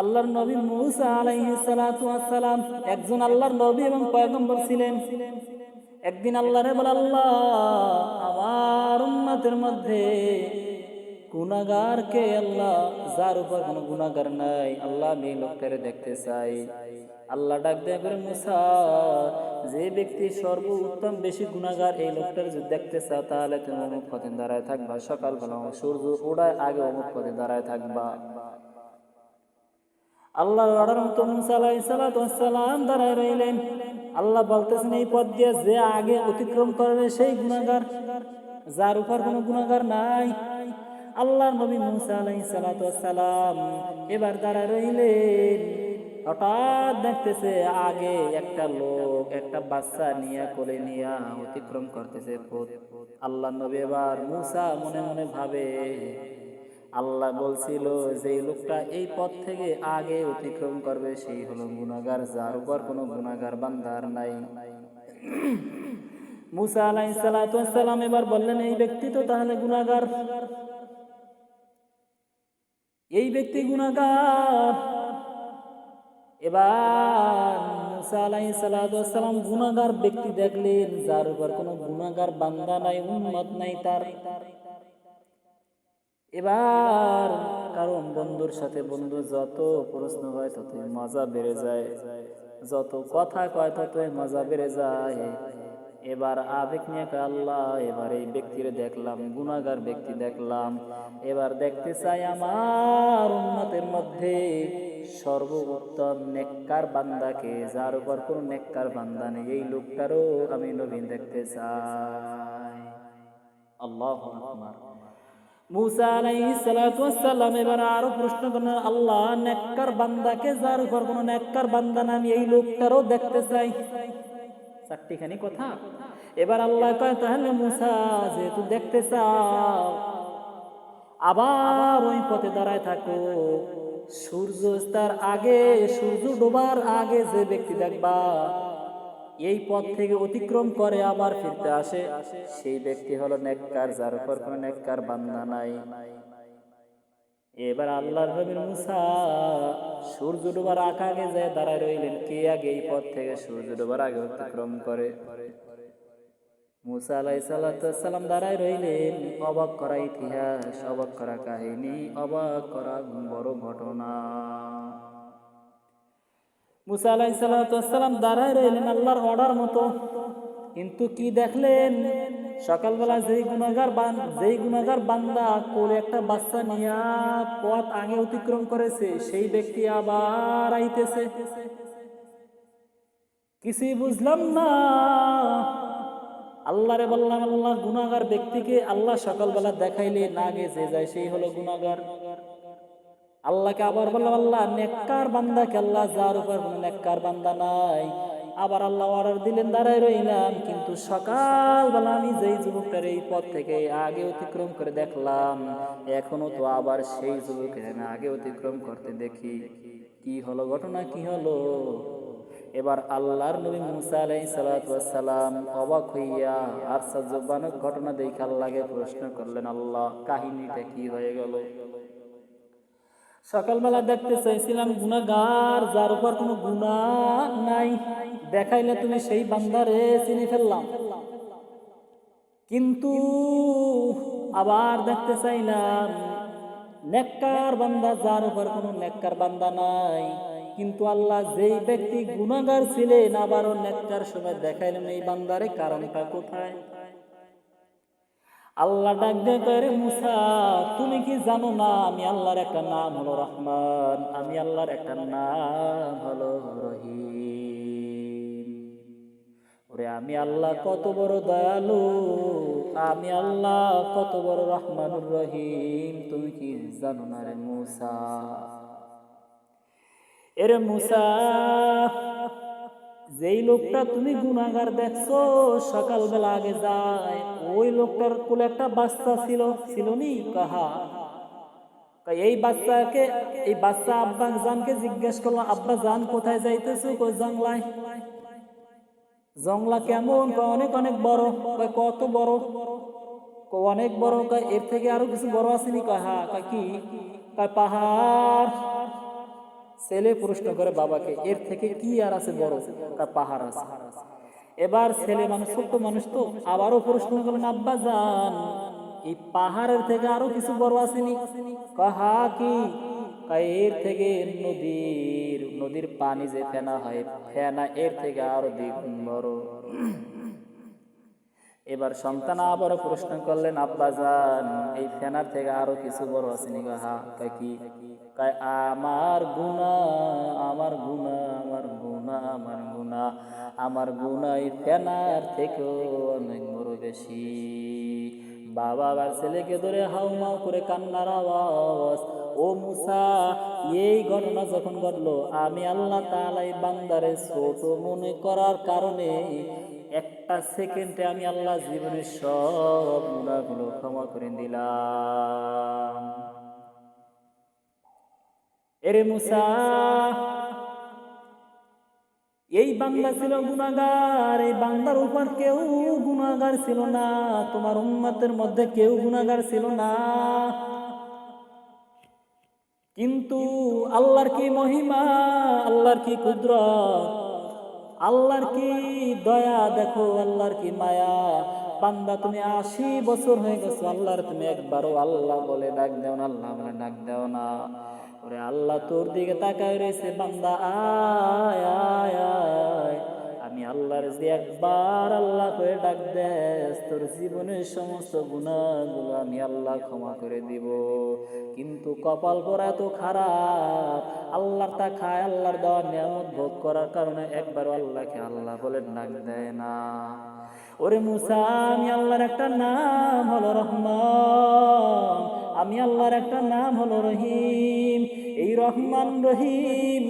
আল্লাহর নবী মুসা আলাইহিস সালাতু একজন আল্লাহর নবী এবং পয়গম্বর ছিলেন। একদিন আল্লাহরে বলে, আল্লাহ, আমার উম্মতের মধ্যে গুনাগার কে আল্লাহ, যার উপর কোনো গুনাগার নাই, আল্লাহ আমি লোকটারে দেখতে চাই। আল্লাহ ডাক দেয় মুসা, যে ব্যক্তি সর্ব উত্তম বেশি গুনাগার এই লোকটার যদি দেখতে চাও, তাহলে তুমি অমুক পথে দাঁড়ায় থাকবা। সকালবেলা সূর্য ওড়ায় আগে অমুক পথে দাঁড়ায় থাকবা। আল্লাহ অর্ডার দাঁড়ায় রইলেন। আল্লাহ বলতেছেন, এই পথ দিয়ে যে আগে অতিক্রম করবে সেই গুণাগার যার উপর কোনো গুণাগার নাই। আল্লাহ নবী মুসা এবার দাঁড়ায় রইলেন। হঠাৎ দেখতেছে আগে একটা লোক একটা বাচ্চা নিয়ে কোলে নিয়ে অতিক্রম করতেছে আল্লাহ নবী এবার মুসা মনে মনে ভাবে আল্লাহ বলছিল যে লোকটা এই পথ থেকে আগে অতিক্রম করবে, সেই হলো গুনাগার যার উপর কোনো গুনাগার বান্দার নাই। মুসা আলাই সালাম এবার বললেন, এই ব্যক্তি তো তাহলে গুনাগার এই ব্যক্তি গুনাগার এবার মুসা আলাই সালাম গুনাগার ব্যক্তি দেখলেন, যার উপর কোনো গুনাগার বান্দা নাই উন্মত নাই তার। এবার কারণ বন্ধুর সাথে বন্ধু যত প্রশ্ন হয় ততই মজা বেড়ে যায়। যত কথা কয় ততই মজা বেড়ে যায়। এবার আবেগ নিয়ে আল্লাহ, এবার এই ব্যক্তিরে দেখলাম গুণাগার ব্যক্তি দেখলাম। এবার দেখতে চাই আমার উন্নতের মধ্যে সর্বোত্তম নেককার বান্দাকে, যার উপর কোনো নেককার বান্দা নেই। এই লোকটারও আমি নবীন দেখতে চাই। আল্লাহ আকবার। মুসা ওয়াসসালাম এবার আরও প্রশ্ন করলেন, আল্লাহ, নেককার বান্দাকে যার উপর কোনো নেককার বান্দা না, আমি এই লোকটারও দেখতে চাই। চারটিখানি কথা। এবার আল্লাহ কয়, তাহলে মুসা, যেহেতু দেখতে চাও, আবার ওই পথে দাঁড়ায় থাকো। সূর্য অস্তার আগে, সূর্য ডোবার আগে যে ব্যক্তি দেখবা এই পথ থেকে অতিক্রম করে আবার ফিরতে আসে। সেই ব্যক্তি হলো নেককার, যার উপর কোনো নেককার বান্দা নাই। এবার আল্লাহর নবীর মুসা সূর্য ডোবার আগে যায় দাঁড়ায় রইলেন। কে আগে এই পথ থেকে সূর্য ডোবার আগে অতিক্রম করে? মুসা আলাই সাল্লাম দাঁড়ায় রইলেন। অবাক করা ইতিহাস, অবাক করা কাহিনী, অবাক করা বড় ঘটনা। মুসা আলাই সাল্লাম দাঁড়ায় রইলেন আল্লাহর অর্ডার মতো। কিন্তু কি দেখলেন? সকালবেলা যেই গুণাগার যেই গুণাগার বান্দা কোলে একটা বাচ্চা নিয়া পথ আগে অতিক্রম করেছে, সেই ব্যক্তি আবার আইতেছে। কিছুই বুঝলাম না। আল্লাহরে বললাম, আল্লাহ গুনাগার ব্যক্তিকে আল্লাহ সকালবেলা দেখাইলে না গে যে যায় সেই হলো গুনাগার আল্লাহকে আবার বললাম, আল্লাহ, নেককার বান্দাকে আল্লাহ যার উপর কোনো নেককার বান্দা নাই। আবার আল্লাহ অর্ডার দিলেন, দাঁড়ায় রইলাম। কিন্তু সকালবেলা আমি যেই যুবকটার এই পথ থেকে আগে অতিক্রম করে দেখলাম, এখনও তো আবার সেই যুবকের আমি আগে অতিক্রম করতে দেখি। কি হলো ঘটনা, কি হলো? এবার আল্লাহর নবী মুসা আলাই সালাম অবাক হইয়া আর সাজ্জবানক ঘটনা দেখে আল্লাহকে প্রশ্ন করলেন, আল্লাহ, কাহিনীটা কি হয়ে গেল? সকালবেলা দেখতে চাইছিলাম গুনাগার যার উপর কোনো গুণা নাই। দেখাইলে তুমি সেই বান্দারে চিনি ফেললাম। কিন্তু আবার দেখতে চাইলাম, নেককার বান্দা, যার উপর কোনো নেককার বান্দা নাই। কিন্তু আল্লাহ যেই ব্যক্তি গুণাগার ছিলেন, আবারও নেককার সময় দেখাইলেন এই বান্দারে কারণটা কোথায়? আল্লাহ ডাক দিয়ে মুসা, তুমি কি জানো না আমি আল্লাহর একটা নাম হলো রহমান? আমি আল্লাহর একটা নাম হলো রহিম। ওরে আমি আল্লাহ কত বড় দয়ালু, আমি আল্লাহ কত বড় রহমানুর রহিম। তুমি কি জানো না রে মুসা? এরে মুসা, যেই লোকটা তুমি গুনাগার দেখছ, সকালবেলা আগে যায় ওই লোকটার কোলে একটা বাচ্চা ছিল ছিল নি? কাহা? এই বাচ্চাকে, এই বাচ্চা আব্বা জানকে জিজ্ঞেস করল, আব্বা, জান কোথায় যাইতেছো? কই জংলায়। জংলা কেমন? কয়, অনেক অনেক বড়। কয়, কত বড়? কয়, অনেক বড়। কয়, এর থেকে আরও কিছু বড় আসেনি কয় হ্যাঁ কয়, কি? কয়, পাহাড়। ছেলে প্রশ্ন করে বাবাকে, এর থেকে কি আর আছে বড়? তার পাহাড় আছে। এবার ছেলে মানুষ, ছোট্ট মানুষ তো, আবারও প্রশ্ন করলেন, আব্বা যান এই পাহাড়ের থেকে আরও কিছু বড় আসেনি? কাহা কি? এর থেকে নদীর নদীর পানি যে ফেনা হয়, ফেনা এর থেকে আরও দ্বিগুণ বড়। এবার সন্তান আবার প্রশ্ন করলেন, আব্বা যান এই ফেনার থেকে আরও কিছু বড় গো? হা কি আমার গুণা আমার গুণা আমার গুণা আমার গুণা আমার গুণা এই ফেনার থেকেও অনেক বড় বেশি বাবা আবার ছেলেকে ধরে হাউমাউ করে কান্নার আওয়াজ, ও মুসা, এই ঘটনা যখন ঘটলো, আমি আল্লাহ তালাই বান্দারে ছোট মনে করার কারণে একটা সেকেন্ডে আমি আল্লাহ জীবনের সব গুণাগুলো ক্ষমা করে দিলাম। এরে মুসা, এই বাংলা ছিল গুনাগার এই বাংলার উপর কেউ গুনাগার ছিল না, তোমার উম্মতের মধ্যে কেউ গুনাগার ছিল না। কিন্তু আল্লাহর কি মহিমা, আল্লাহর কি কুদরত আল্লাহর কি দয়া? দেখো, আল্লাহর কি মায়া? বান্দা, তুমি আশি বছর হয়ে গেছো, আল্লাহর তুমি একবারও আল্লাহ বলে ডাক দেও না, আল্লাহ বলে ডাক দেও না। ওরে আল্লাহ, তোর দিকে তাকায় রয়েছে, বান্দা, আয় আল্লাহর যে একবার আল্লাহ করে ডাক দেস, তোর জীবনের সমস্ত গুণাগুলো আমি আল্লাহ ক্ষমা করে দিব। কিন্তু কপাল পরা তো খারাপ, আল্লাহর তা খায় আল্লাহর দেওয়া নিয়ামত ভোগ করার কারণে একবার আল্লাহকে আল্লাহ বলে ডাক দেয় না। ওরে মুসা, আমি আল্লাহর একটা নাম হলো রহমান, আমি আল্লাহর একটা নাম হলো রহিম, এই রহমান রহিম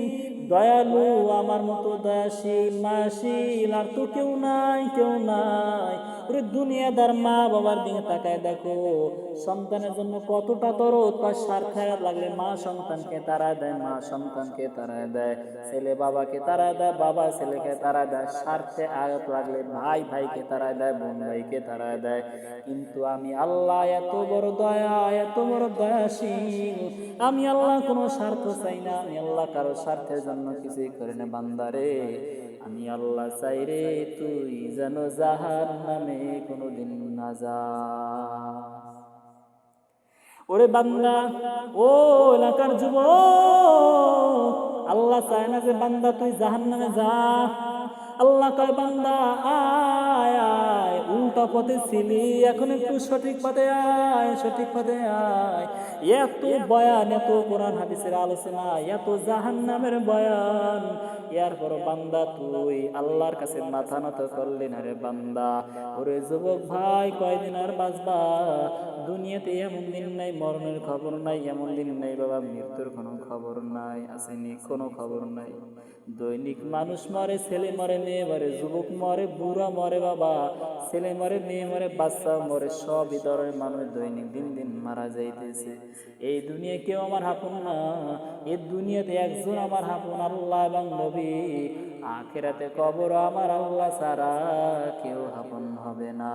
দয়ালু আমার মতো দয়াশীল, মায়াশীল, আর তো কেউ নাই কেউ নাই। ওরে দুনিয়াদার মা বাবার দিকে তাকায় দেখো, সন্তানের জন্য কতটা দরদ, বা সার খারাপ লাগলে মা সন্তানকে তারা দেয়, মা সন্তানকে তারা দেয়, ছেলে বাবাকে তারা দেয়, বাবা ছেলেকে তারা দেয় স্বার্থে আঘাত লাগলে ভাই ভাইকে তারা দেয়, বোন ভাইকে তারা দেয়। কিন্তু আমি আল্লাহ এত বড় দয়া, এত বড় দয়াশীল, আমি আল্লাহ কোনো স্বার্থ চাই না, আমি আল্লাহ কারও স্বার্থের জন্য কিছুই করি না বান্দারে। আমি আল্লাহ চাই রে তুই যেন জাহার নামে কোনোদিন না যা। ওরে বান্দা, ও এলাকার যুব আল্লাহ চায় না যে বান্দা তুই জাহান নামে যা। আল্লাহ কয়, বান্দা, আয় আয়। উল্টা পথে ছিলি, এখন একটু সঠিক পথে আয়, সঠিক পথে আয়। এত বয়ান, এত কোরআন, হাদিসের আলোচনা, এত জাহান নামের বয়ান। এরপর বান্দা, তুই আল্লাহর কাছে মাথা নত করলি না রে বান্দা। ওরে যুবক ভাই, কয়দিন আর বাঁচবা? দুনিয়াতে এমন দিন নাই, মরণের খবর নাই, এমন দিন নাই বাবা, মৃত্যুর কোনো খবর নাই, আসেনি কোনো খবর নাই। দৈনিক মানুষ মরে, ছেলে মরে, মেয়ে মরে, যুবক মরে, বুড়া মরে বাবা, ছেলে মরে, মেয়ে মরে, বাচ্চা মরে, সবই ধরনের মানুষ দৈনিক দিন দিন মারা যাইতেছে। এই দুনিয়া কেউ আমার হাপুন না, এই দুনিয়াতে একজন আমার হাপুন আল্লাহ এবং নবী আখেরাতে কবর আমার আল্লাহ সারা কেউ হাপন হবে না।